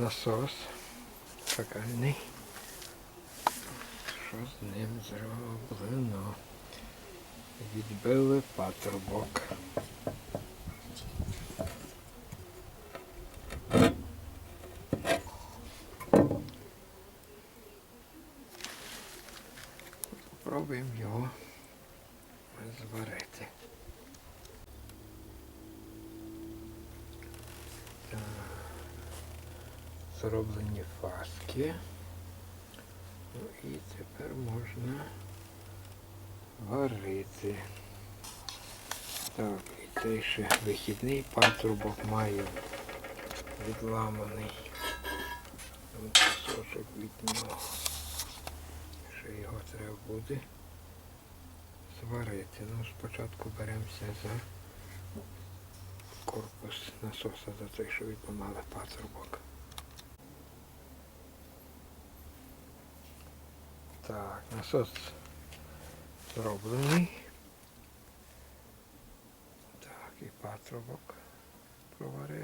насос фекальний. Що з ним зроблено? Відбили патрубок. Спробуємо його зварити. Зроблені фаски. Ну і тепер можна варити. Так, і цей ще вихідний патрубок має відламаний Там кусочок від нього. Ще його треба буде зварити. Ну, спочатку беремося за корпус насоса, за той, що відламали патрубок. Так, насос зроблений. Так, і патрубок проварили.